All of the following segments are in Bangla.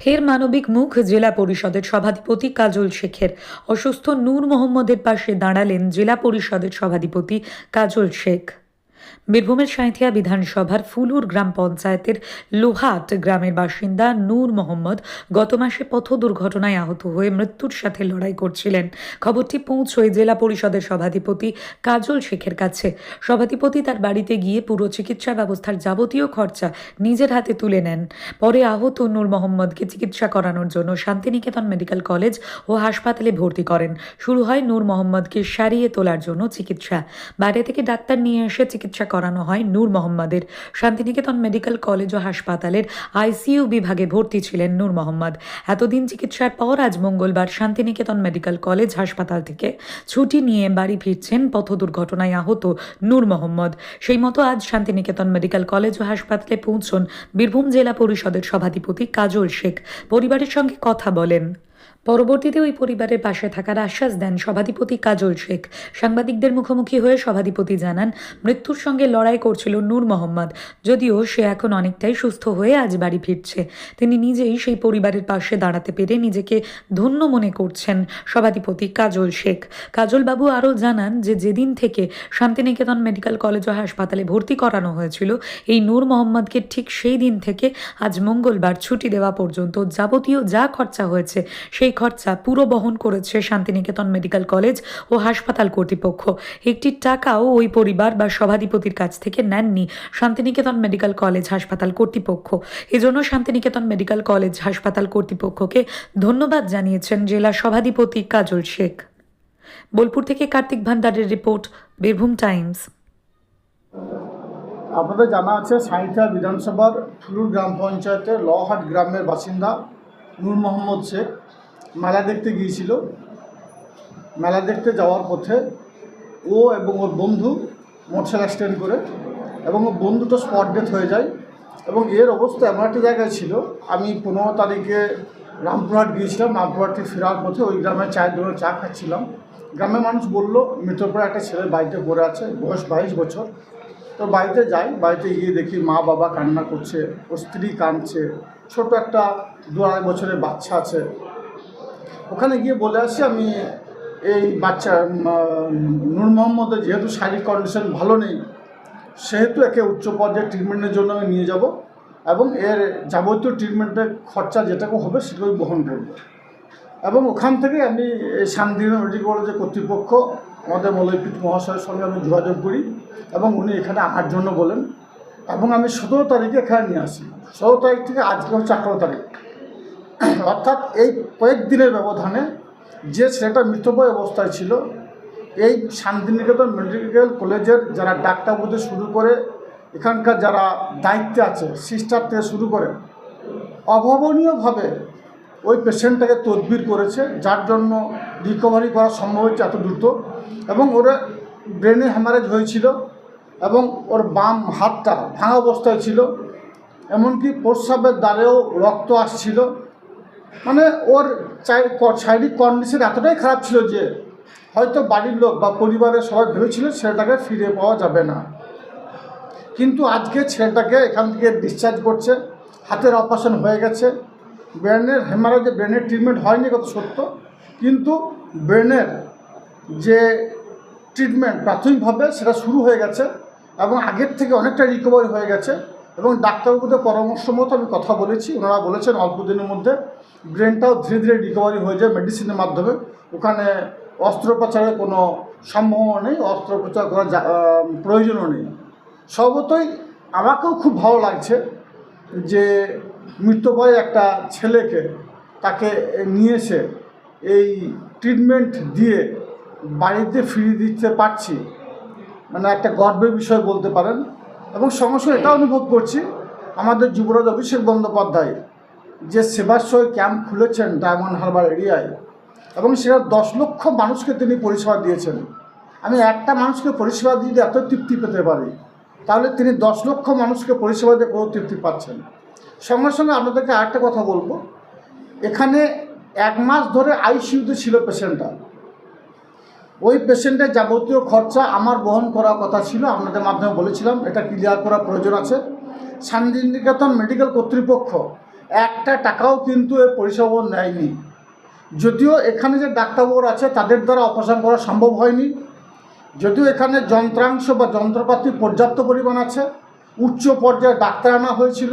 ফের মানবিক মুখ জেলা পরিষদের সভাধিপতি কাজল শেখের। অসুস্থ নূর মোহাম্মদের পাশে দাঁড়ালেন জেলা পরিষদের সভাধিপতি কাজল শেখ। বীরভূমের সাঁথিয়া বিধানসভার ফুলুর গ্রাম পঞ্চায়েতের লোহাট গ্রামের বাসিন্দা নূর মোহাম্মদ গত মাসে পথ দুর্ঘটনায় আহত হয়ে মৃত্যুর সাথে লড়াই করছিলেন। খবরটি পৌঁছয় জেলা পরিষদের সভাধিপতি কাজল শেখের কাছে। সভাধিপতি তার বাড়িতে গিয়ে পুরো চিকিৎসা ব্যবস্থার যাবতীয় খরচা নিজের হাতে তুলে নেন। পরে আহত নূর মোহাম্মদকে চিকিৎসা করানোর জন্য শান্তিনিকেতন মেডিকেল কলেজ ও হাসপাতালে ভর্তি করেন। শুরু হয় নূর মোহাম্মদকে সারিয়ে তোলার জন্য চিকিৎসা। বাইরে থেকে ডাক্তার নিয়ে এসে চিকিৎসা করানো হয়। নূর মোহাম্মদের শান্তিনিকেতন মেডিকেল কলেজ ও হাসপাতালের আইসিইউ বিভাগে ভর্তি ছিলেন নূর মোহাম্মদ। এতদিন চিকিৎসার পর আজ মঙ্গলবার শান্তিনিকেতন মেডিকেল কলেজ হাসপাতাল থেকে ছুটি নিয়ে বাড়ি ফিরছেন পথ দুর্ঘটনায় আহত নূর মোহাম্মদ। সেই মতো আজ শান্তিনিকেতন মেডিকেল কলেজ ও হাসপাতালে পৌঁছন বীরভূম জেলা পরিষদের সভাধিপতি কাজল শেখ। পরিবারের সঙ্গে কথা বলেন। পরবর্তীতে ওই পরিবারের পাশে থাকার আশ্বাস দেন সভাধিপতি কাজল শেখ। সাংবাদিকদের মুখোমুখি হয়ে সভাধিপতি জানান, মৃত্যুর সঙ্গে লড়াই করছিল নূর মোহাম্মদ, যদিও সে এখন অনেকটাই সুস্থ হয়ে আজ বাড়ি ফিরছে। তিনি নিজেই সেই পরিবারের পাশে দাঁড়াতে পেরে নিজেকে ধন্য মনে করছেন সভাধিপতি কাজল শেখ। কাজলবাবু আরও জানান যে, যেদিন থেকে শান্তিনিকেতন মেডিকেল কলেজ ও হাসপাতালে ভর্তি করানো হয়েছিল, এই নূর মোহাম্মদকে ঠিক সেই দিন থেকে আজ মঙ্গলবার ছুটি দেওয়া পর্যন্ত যাবতীয় যা খরচা হয়েছে, সেই খরচা পুরো বহন করেছে শান্তিনিকেতন মেডিকেল কলেজ ও হাসপাতাল কর্তৃপক্ষ। একটি টাকাও ওই পরিবার বা সভাধিপতির কাছ থেকে নেননি শান্তিনিকেতন মেডিকেল কলেজ হাসপাতাল কর্তৃপক্ষ। এজন্য শান্তিনিকেতন মেডিকেল কলেজ হাসপাতাল কর্তৃপক্ষকে ধন্যবাদ জানিয়েছেন জেলা সভাধিপতি কাজল শেখ। বোলপুর থেকে কার্তিক ভান্ডারের রিপোর্ট, বীরভূম টাইমস। আপনাদের জানা আছে, সাঁইথিয়া বিধানসভার ফুলুর গ্রাম পঞ্চায়েতের লহাট গ্রামের বাসিন্দা নূর মোহাম্মদ শেখ। মেলা দেখতে গিয়েছিল। মেলা দেখতে যাওয়ার পথে ও এবং ওর বন্ধু মোটরসাইকেল অ্যাক্সিডেন্ট করে এবং ওর বন্ধুটা স্পট ডেথ হয়ে যায় এবং এর অবস্থা এমন একটা জায়গায় ছিল। আমি পনেরো তারিখে রামপুরহাট গিয়েছিলাম, রামপুরহাট থেকে ফেরার পথে ওই গ্রামে চায়ের দোকানে চা খাচ্ছিলাম। গ্রামের মানুষ বলল মৃতপ্রায় একটা ছেলে বাড়িতে পড়ে আছে, বয়স বাইশ বছর। তো বাড়িতে যাই, বাড়িতে গিয়ে দেখি মা বাবা কান্না করছে, ওর স্ত্রী কাঁদছে, ছোট একটা দু আড়াই বছরের বাচ্চা আছে। ওখানে গিয়ে বলে আসি, আমি এই বাচ্চা নূর মোহাম্মদের যেহেতু শারীরিক কন্ডিশন ভালো নেই, সেহেতু একে উচ্চ পর্যায়ের ট্রিটমেন্টের জন্য আমি নিয়ে যাব এবং এর যাবতীয় ট্রিটমেন্টের খরচা যেটুকু হবে সেটাই বহন করব। এবং ওখান থেকে আমি এই শান্তিনগর মেডিকেল কলেজের কর্তৃপক্ষ, আমাদের মৌলভীপীঠ মহাশয়ের সঙ্গে আমি যোগাযোগ করি এবং উনি এখানে আনার জন্য বলেন এবং আমি সতেরো তারিখে এখানে নিয়ে আসি। সতেরো তারিখ থেকে আজকে হচ্ছে আঠারো তারিখ। অর্থাৎ এই কয়েকদিনের ব্যবধানে যে ছেলেটা মৃতপ্রায় অবস্থায় ছিল, এই শান্তিনিকেতন মেডিকেল কলেজের যারা ডাক্তার হতে শুরু করে, এখানকার যারা দায়িত্বে আছে, সিস্টার থেকে শুরু করে, অভাবনীয়ভাবে ওই পেশেন্টটাকে তদবির করেছে, যার জন্য রিকভারি করা সম্ভব হচ্ছে এত দ্রুত এবং ওর ব্রেনে হ্যামারেজ হয়েছিল এবং ওর বাম হাতটা ভাঙা অবস্থায় ছিল। এমনকি প্রস্রাবের দ্বারেও রক্ত আসছিল। মানে ওর শারীরিক কন্ডিশন এতটাই খারাপ ছিল যে হয়তো বাড়ির লোক বা পরিবারের সবাই ভেবেছিল ছেলেটাকে ফিরে পাওয়া যাবে না। কিন্তু আজকে ছেলেটাকে এখান থেকে ডিসচার্জ করছে, হাতের অপারেশন হয়ে গেছে। ব্রেনের হেমারেজে ব্রেনের ট্রিটমেন্ট হয়নি কত সত্য, কিন্তু ব্রেনের যে ট্রিটমেন্ট প্রাথমিকভাবে সেটা শুরু হয়ে গেছে এবং আগের থেকে অনেকটা রিকভারি হয়ে গেছে এবং ডাক্তারবাবুদের পরামর্শ মতো আমি কথা বলেছি, ওনারা বলেছেন অল্প দিনের মধ্যে ব্রেনটাও ধীরে ধীরে রিকভারি হয়ে যায় মেডিসিনের মাধ্যমে। ওখানে অস্ত্রোপচারের কোনো সম্ভাবনা নেই, অস্ত্রোপচার করার প্রয়োজনও নেই। সর্বতই আমাকেও খুব ভালো লাগছে যে মৃত্যুবয় একটা ছেলেকে তাকে নিয়ে এসে এই ট্রিটমেন্ট দিয়ে বাড়িতে ফিরিয়ে দিতে পারছি। মানে একটা গর্বের বিষয় বলতে পারেন। এবং সঙ্গে এটা অনুভব করছি, আমাদের যুবরাজ অভিষেক বন্দ্যোপাধ্যায় যে সেবাশ্রয় ক্যাম্প খুলেছেন ডায়মন্ড হারবার এরিয়ায়, এবং সেটা দশ লক্ষ মানুষকে তিনি পরিষেবা দিয়েছেন। আমি একটা মানুষকে পরিষেবা দিয়ে যদি এত তৃপ্তি পেতে পারি, তাহলে তিনি দশ লক্ষ মানুষকে পরিষেবা দিয়ে কোনো তৃপ্তি পাচ্ছেন সঙ্গে সঙ্গে আপনাদেরকে আরেকটা কথা বলব, এখানে এক মাস ধরে আইসিইউতে ছিল পেশেন্টটা। ওই পেশেন্টের যাবতীয় খরচা আমার বহন করার কথা ছিল, আপনাদের মাধ্যমে বলেছিলাম, এটা ক্লিয়ার করার প্রয়োজন আছে। শান্তিনিকেতন মেডিকেল কর্তৃপক্ষ একটা টাকাও কিন্তু এই পরিষেবা নেয়নি যদিও এখানে যে ডাক্তারবাবু আছে, তাদের দ্বারা অপারেশন করা সম্ভব হয়নি। যদিও এখানে যন্ত্রাংশ বা যন্ত্রপাতি পর্যাপ্ত পরিমাণ আছে, উচ্চ পর্যায়ে ডাক্তার আনা হয়েছিল,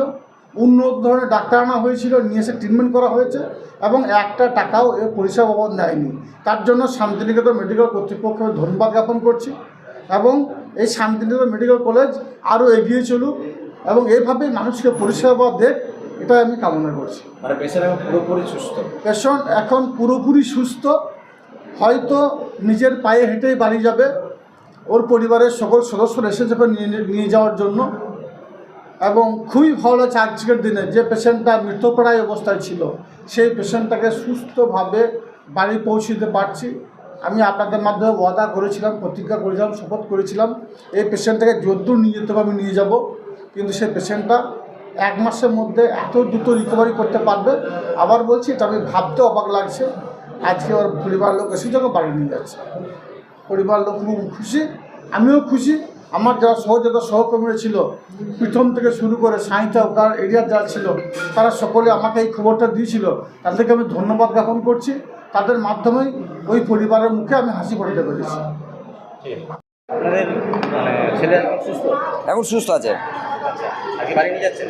উন্নত ধরনের ডাক্তার আনা হয়েছিল, নিয়ে এসে ট্রিটমেন্ট করা হয়েছে এবং একটা টাকাও এ পরিষেবা বাবদ নেয়নি তার জন্য শান্তিনিকেতন মেডিকেল কর্তৃপক্ষকে ধন্যবাদ জ্ঞাপন করছি এবং এই শান্তিনিকেতন মেডিকেল কলেজ আরও এগিয়ে চলুক এবং এইভাবেই মানুষকে পরিষেবা দেখ এটাই আমি কামনা করছি। মানে পেশেন্ট এখন পুরোপুরি সুস্থ? পেশেন্ট এখন পুরোপুরি সুস্থ। হয়তো নিজের পায়ে হেঁটেই বাড়ি যাবে। ওর পরিবারের সকল সদস্যরা এসে নিয়ে যাওয়ার জন্য। এবং খুবই ভালো লাগছে আজকের দিনে যে পেশেন্টটা মৃতপ্রায় অবস্থায় ছিল। সেই পেশেন্টটাকে সুস্থভাবে বাড়ি পৌঁছে দিতে পারছি। আমি আপনাদের মাধ্যমে ওয়াদা করেছিলাম প্রতিজ্ঞা করেছিলাম শপথ করেছিলাম এই পেশেন্টটাকে যদ্দূর নিয়ে যেতে হবে আমি নিয়ে যাব। কিন্তু সেই পেশেন্টটা এক মাসের মধ্যে এত দ্রুত রিকভারি করতে পারবে। আবার বলছি, এটা আমি ভাবতে অবাক লাগছে। আজকে ওর পরিবার লোক এসে যখন বাড়ি নিয়ে যাচ্ছে। পরিবার লোক খুব খুশি, আমিও খুশি। আমার যারা সহযোগিতা সহকর্মীরা ছিল, প্রথম থেকে শুরু করে সাঁইথা ওকার এরিয়ার যারা ছিল, তারা সকলে আমাকে এই খবরটা দিয়েছিল। তাদেরকে আমি ধন্যবাদ জ্ঞাপন করছি। তাদের মাধ্যমেই ওই পরিবারের মুখে আমি হাসি ফোটাতে পেরেছি। এখন সুস্থ? আছে।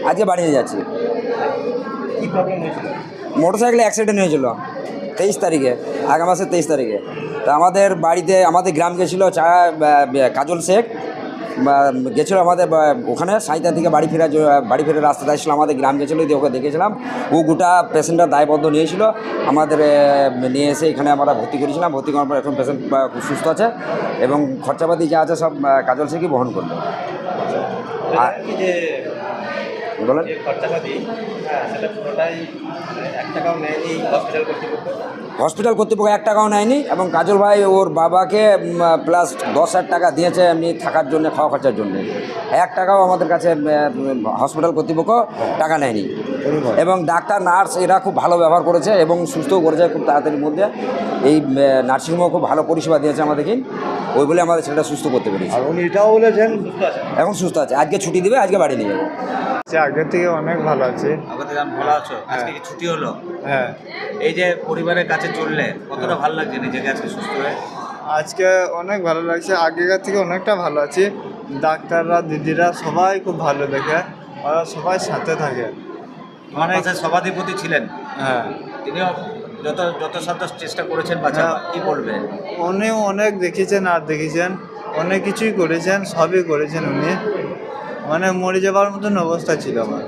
আজকে বাড়ি নিয়ে যাচ্ছি। মোটর সাইকেলে অ্যাক্সিডেন্ট হয়েছিল তেইশ তারিখে আগামী মাসের তেইশ তারিখে। তা আমাদের বাড়িতে আমাদের গ্রাম গেছিল চা কাজল শেখ। গেছিল আমাদের ওখানে সাঁইতা থেকে বাড়ি ফেরার বাড়ি ফেরার রাস্তা আসছিল আমাদের গ্রাম গেছিল দিয়ে ওকে দেখেছিলাম। ও গোটা পেশেন্টটা দায়বদ্ধ নিয়েছিল। আমাদের নিয়ে এসে এখানে আমরা ভর্তি করেছিলাম। ভর্তি করার পর এখন পেশেন্ট খুব সুস্থ আছে। এবং খরচাপাতি যা আছে সব কাজল শেখই বহন করল। আর- কি যে বলেন। হ্যাঁ, সেটা পুরোটাই মানে হসপিটাল কর্তৃপক্ষ এক টাকাও নেয়নি এবং কাজল ভাই ওর বাবাকে প্লাস দশ হাজার টাকা দিয়েছে এমনি থাকার জন্য খাওয়া খরচার জন্য। এক টাকাও আমাদের কাছে হসপিটাল কর্তৃপক্ষ টাকা নেয়নি। এবং ডাক্তার নার্স এরা খুব ভালো ব্যবহার করেছে এবং সুস্থও করেছে খুব তাড়াতাড়ির মধ্যে। এই নার্সিংহোমও খুব ভালো পরিষেবা দিয়েছে আমাদেরকে। ওই বলে আমাদের ছেলেটা সুস্থ করতে পেরেছি। এটাও বলেছেন এখন সুস্থ আছে। আজকে ছুটি দেবে আজকে বাড়ি নিয়ে যাব। আগের থেকে অনেক ভালো আছে। ভালো আছো? আজকে কি ছুটি হলো? হ্যাঁ। এই যে পরিবারের কাছে চললে কতটা ভালো লাগছে নিজেকে আজকে সুস্থ হয়ে? আজকে অনেক ভালো লাগছে। আগেকার থেকে অনেকটা ভালো আছি। ডাক্তাররা দিদিরা সবাই খুব ভালো দেখে। ওরা সবাই সাথে থাকে। মানে সভাধিপতি ছিলেন হ্যাঁ। তিনিও যত যত সাধ্য চেষ্টা করেছেন কি বলবে? উনিও অনেক দেখেছেন আর দেখেছেন। অনেক কিছুই করেছেন সবই করেছেন উনি। মানে মরে যাওয়ার মতন অবস্থা ছিল আমার।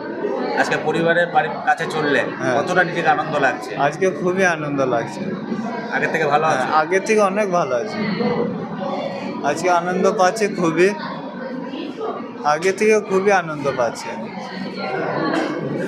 আজকে পরিবারের বাড়ির কাছে চললে হ্যাঁ। কতটা নিজেকে আনন্দ লাগছে? আজকে খুবই আনন্দ লাগছে। আগে থেকে ভালো হ্যাঁ, আছে? আগের থেকে অনেক ভালো আছে। আজকে আনন্দ পাচ্ছে খুবই। আগে থেকে খুবই আনন্দ পাচ্ছে।